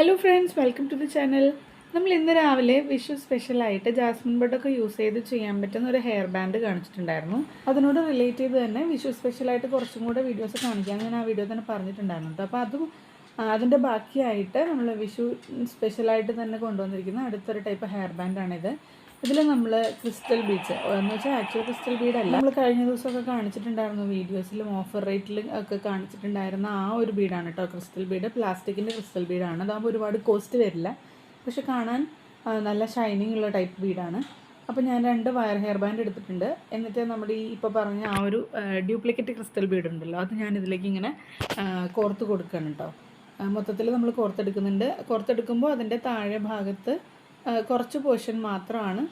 Hello friends welcome to the channel നമ്മൾ ഇന്ന് രാവിലെ വിഷു സ്പെഷ്യലായിട്ട് ജാസ്മിൻ ബഡൊക്കെ യൂസ് ചെയ്ത് ചെയ്യാൻ പറ്റുന്ന ഒരു ഹെയർ ബാൻഡ് കാണിച്ചിട്ടുണ്ടായിരുന്നു. അതിനോട് റിലേറ്റ് ചെയ്ത് തന്നെ വിഷു സ്പെഷ്യലായിട്ട് കുറച്ചും കൂടെ വീഡിയോസ് കാണിക്കാൻ ഞാൻ ആ വീഡിയോ തന്നെ പറഞ്ഞിട്ടുണ്ടായിരുന്നു. അപ്പോൾ അതും അതിന്റെ ബാക്കിയായിട്ട് നമ്മൾ വിഷു സ്പെഷ്യലായിട്ട് തന്നെ കൊണ്ടുവന്നിരിക്കുന്ന അടുത്തൊരു ടൈപ്പ് ഹെയർ ബാൻഡാണിത് ഇതിൽ നമ്മൾ ക്രിസ്റ്റൽ ബീഡ്സ് എന്ന് വെച്ചാൽ ആക്ച്വൽ ക്രിസ്റ്റൽ ബീഡ് അല്ല. നമ്മൾ കഴിഞ്ഞ ദിവസമൊക്കെ കാണിച്ചിട്ടുണ്ടായിരുന്നു വീഡിയോസിലും ഓഫർ റേറ്റിലും ഒക്കെ കാണിച്ചിട്ടുണ്ടായിരുന്ന ആ ഒരു ബീഡാണ് കേട്ടോ ക്രിസ്റ്റൽ ബീഡ് പ്ലാസ്റ്റിക്കിന്റെ ക്രിസ്റ്റൽ ബീഡാണ് അതാകുമ്പോൾ ഒരുപാട് കോസ്റ്റ് വരില്ല. പക്ഷെ കാണാൻ നല്ല ഷൈനിങ് ഉള്ള ടൈപ്പ് ബീഡാണ് അപ്പോൾ ഞാൻ രണ്ട് വയർ ഹെയർ ബാൻഡ് എടുത്തിട്ടുണ്ട്. എന്നിട്ട് നമ്മുടെ ഈ ഇപ്പോൾ പറഞ്ഞ ആ ഒരു ഡ്യൂപ്ലിക്കേറ്റ് ക്രിസ്റ്റൽ ബീഡ് ഉണ്ടല്ലോ അത് ഞാൻ ഇതിലേക്ക് ഇങ്ങനെ കോർത്ത് കൊടുക്കുകയാണ് കേട്ടോ മൊത്തത്തിൽ നമ്മൾ കോർത്തെടുക്കുന്നുണ്ട്. കോർത്തെടുക്കുമ്പോൾ അതിന്റെ താഴെ ഭാഗത്ത് കുറച്ച് പോർഷൻ മാത്രമാണ്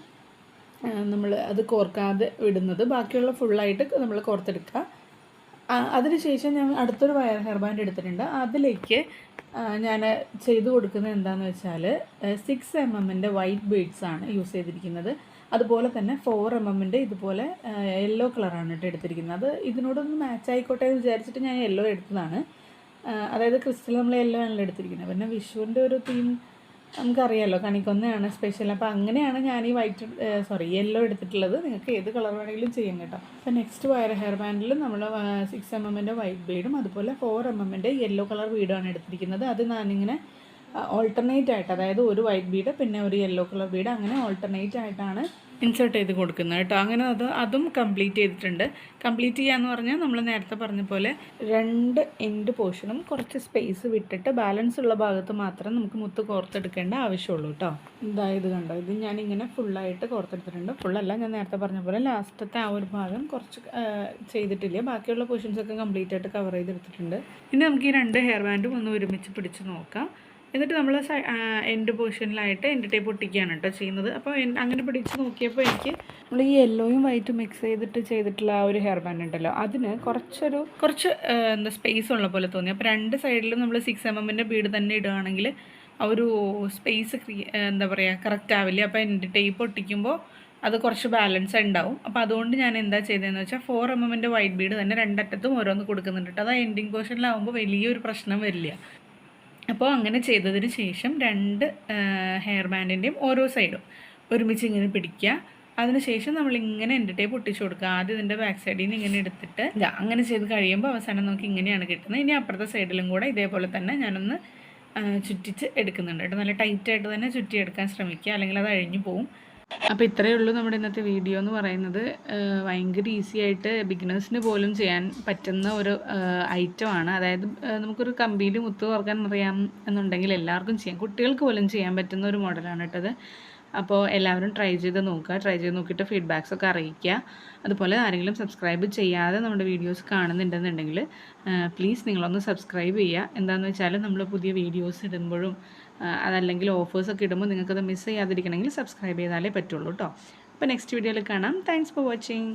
നമ്മൾ അത് കോർക്കാതെ വിടുന്നത്. ബാക്കിയുള്ള ഫുള്ളായിട്ട് നമ്മൾ കോർത്തെടുക്കുക. അതിനുശേഷം ഞാൻ അടുത്തൊരു വയർ ഹെയർ ബാൻഡ് എടുത്തിട്ടുണ്ട്. അതിലേക്ക് ഞാൻ ചെയ്തു കൊടുക്കുന്നത് എന്താണെന്ന് വെച്ചാൽ സിക്സ് എം എമ്മിന്റെ വൈറ്റ് ബീഡ്സ് ആണ് യൂസ് ചെയ്തിരിക്കുന്നത്. അതുപോലെ തന്നെ ഫോർ എം എമ്മിന്റെ ഇതുപോലെ യെല്ലോ കളറാണ് കേട്ടോ എടുത്തിരിക്കുന്നത്. അത് ഇതിനോടൊന്ന് മാച്ച് ആയിക്കോട്ടെ എന്ന് വിചാരിച്ചിട്ട് ഞാൻ യെല്ലോ എടുത്തതാണ്. അതായത് ക്രിസ്റ്റൽ നമ്മൾ യെല്ലോ ആണല്ലോ എടുത്തിരിക്കുന്നത്. പിന്നെ വിഷുവിന്റെ ഒരു തീം നമുക്കറിയാമല്ലോ കണിക്കൊന്നയാണ് സ്പെഷ്യൽ അപ്പോൾ അങ്ങനെയാണ് ഞാൻ ഈ വൈറ്റ് സോറി യെല്ലോ എടുത്തിട്ടുള്ളത്. നിങ്ങൾക്ക് ഏത് കളർ വേണമെങ്കിലും ചെയ്യാം കേട്ടോ. അപ്പോൾ നെക്സ്റ്റ് വയർ ഹെയർ ബാൻഡിൽ നമ്മൾ സിക്സ് എം എമ്മിന്റെ വൈറ്റ് ബീഡും അതുപോലെ ഫോർ എം എമ്മിന്റെ യെല്ലോ കളർ ബീഡുമാണ് എടുത്തിരിക്കുന്നത്. അത് ഞാനിങ്ങനെ ഓൾട്ടർനേറ്റ് ആയിട്ട് അതായത് ഒരു വൈറ്റ് ബീഡ് പിന്നെ ഒരു യെല്ലോ കളർ ബീഡ് അങ്ങനെ ഓൾട്ടർനേറ്റ് ആയിട്ടാണ് ഇൻസേർട്ട് ചെയ്ത് കൊടുക്കുന്നത് കേട്ടോ. അങ്ങനെ അത് അതും കംപ്ലീറ്റ് ചെയ്തിട്ടുണ്ട്. കംപ്ലീറ്റ് ചെയ്യാന്ന് പറഞ്ഞാൽ നമ്മൾ നേരത്തെ പറഞ്ഞ പോലെ രണ്ട് എൻഡ് പോർഷനും കുറച്ച് സ്പേസ് വിട്ടിട്ട് ബാലൻസ് ഉള്ള ഭാഗത്ത് മാത്രം നമുക്ക് മുത്ത് കോർത്തെടുക്കേണ്ട ആവശ്യമുള്ളൂ കേട്ടോ. ഇതായത് കണ്ടോ? ഇത് ഞാൻ ഇങ്ങനെ ഫുള്ളായിട്ട് കോർത്തെടുത്തിട്ടുണ്ട്. ഫുള്ളല്ല ഞാൻ നേരത്തെ പറഞ്ഞ പോലെ ലാസ്റ്റത്തെ ആ ഒരു ഭാഗം കുറച്ച് ചെയ്തിട്ടില്ല. ബാക്കിയുള്ള പോർഷൻസ് ഒക്കെ കംപ്ലീറ്റ് ആയിട്ട് കവർ ചെയ്തെടുത്തിട്ടുണ്ട്. ഇനി നമുക്ക് ഈ രണ്ട് ഹെയർ ബാൻഡും ഒന്ന് ഒരുമിച്ച് പിടിച്ച് നോക്കാം. എന്നിട്ട് നമ്മൾ എൻഡ് പൊസിഷനിലായിട്ട് എൻഡ് ടേപ്പ് ഒട്ടിക്കുകയാണ് കേട്ടോ ചെയ്യുന്നത്. അപ്പോൾ അങ്ങനെ പിടിച്ച് നോക്കിയപ്പോൾ എനിക്ക് നമ്മൾ ഈ യെല്ലോയും വൈറ്റും മിക്സ് ചെയ്തിട്ട് ചെയ്തിട്ടുള്ള ആ ഒരു ഹെയർ ബാൻഡ് ഉണ്ടല്ലോ അതിന് കുറച്ചൊരു കുറച്ച് എന്താ സ്പേസ് ഉള്ള പോലെ തോന്നി. അപ്പോൾ രണ്ട് സൈഡിലും നമ്മൾ സിക്സ് എം എമ്മിന്റെ ബീഡ് തന്നെ ഇടുകയാണെങ്കിൽ ആ ഒരു സ്പേസ് എന്താ പറയുക കറക്റ്റ് ആവില്ല? അപ്പോൾ എന്റെ ടേപ്പ് ഒട്ടിക്കുമ്പോൾ അത് കുറച്ച് ബാലൻസ് ഉണ്ടാവും. അപ്പോൾ അതുകൊണ്ട് ഞാൻ എന്താ ചെയ്തതെന്ന് വെച്ചാൽ ഫോർ എം എമ്മിന്റെ വൈറ്റ് ബീഡ് തന്നെ രണ്ടറ്റത്തും ഓരോന്ന് കൊടുക്കുന്നുണ്ട് കേട്ടോ. അത് എൻഡിങ് പോർഷനിലാവുമ്പോൾ വലിയൊരു പ്രശ്നം വരില്ല. അപ്പോൾ അങ്ങനെ ചെയ്തതിന് ശേഷം രണ്ട് ഹെയർ ബാൻഡിന്റെയും ഓരോ സൈഡും ഒരുമിച്ച് ഇങ്ങനെ പിടിക്കുക. അതിനുശേഷം നമ്മൾ ഇങ്ങനെ എന്റെ ടേപ്പ് ഒട്ടിച്ചു കൊടുക്കുക. ആദ്യം ഇതിന്റെ ബാക്ക് സൈഡിൽ നിന്ന് ഇങ്ങനെ എടുത്തിട്ട് അങ്ങനെ ചെയ്ത് കഴിയുമ്പോൾ അവസാനം നമുക്ക് ഇങ്ങനെയാണ് കിട്ടുന്നത്. ഇനി അപ്പുറത്തെ സൈഡിലും കൂടെ ഇതേപോലെ തന്നെ ഞാനൊന്ന് ചുറ്റിച്ച് എടുക്കുന്നുണ്ട് കേട്ടോ. നല്ല ടൈറ്റായിട്ട് തന്നെ ചുറ്റിയെടുക്കാൻ ശ്രമിക്കുക. അല്ലെങ്കിൽ അത് അഴിഞ്ഞു പോവും. അപ്പോൾ ഇത്രയേ ഉള്ളൂ നമ്മുടെ ഇന്നത്തെ വീഡിയോ എന്ന് പറയുന്നത്. ഭയങ്കര ഈസി ആയിട്ട് ബിഗിനേഴ്സിന് പോലും ചെയ്യാൻ പറ്റുന്ന ഒരു ഐറ്റമാണ് അതായത് നമുക്കൊരു കമ്പിയിൽ മുത്ത് കുറയ്ക്കാൻ അറിയാം എന്നുണ്ടെങ്കിൽ എല്ലാവർക്കും ചെയ്യാം. കുട്ടികൾക്ക് പോലും ചെയ്യാൻ പറ്റുന്ന ഒരു മോഡലാണ് കേട്ടത്. അപ്പോൾ എല്ലാവരും ട്രൈ ചെയ്ത് നോക്കുക ട്രൈ ചെയ്ത് നോക്കിയിട്ട് ഫീഡ്ബാക്സ് ഒക്കെ അറിയിക്കുക. അതുപോലെ ആരെങ്കിലും സബ്സ്ക്രൈബ് ചെയ്യാതെ നമ്മുടെ വീഡിയോസ് കാണുന്നുണ്ടെന്നുണ്ടെങ്കിൽ പ്ലീസ് നിങ്ങളൊന്ന് സബ്സ്ക്രൈബ് ചെയ്യുക. എന്താണെന്ന് വെച്ചാൽ നമ്മൾ പുതിയ വീഡിയോസ് ഇടുമ്പോഴും അതല്ലെങ്കിൽ ഓഫേഴ്സൊക്കെ ഇടുമ്പോൾ നിങ്ങൾക്കത് മിസ് ചെയ്യാതിരിക്കണമെങ്കിൽ സബ്സ്ക്രൈബ് ചെയ്താലേ പറ്റുള്ളൂ കേട്ടോ അപ്പോൾ നെക്സ്റ്റ് വീഡിയോയിൽ കാണാം. Thanks for watching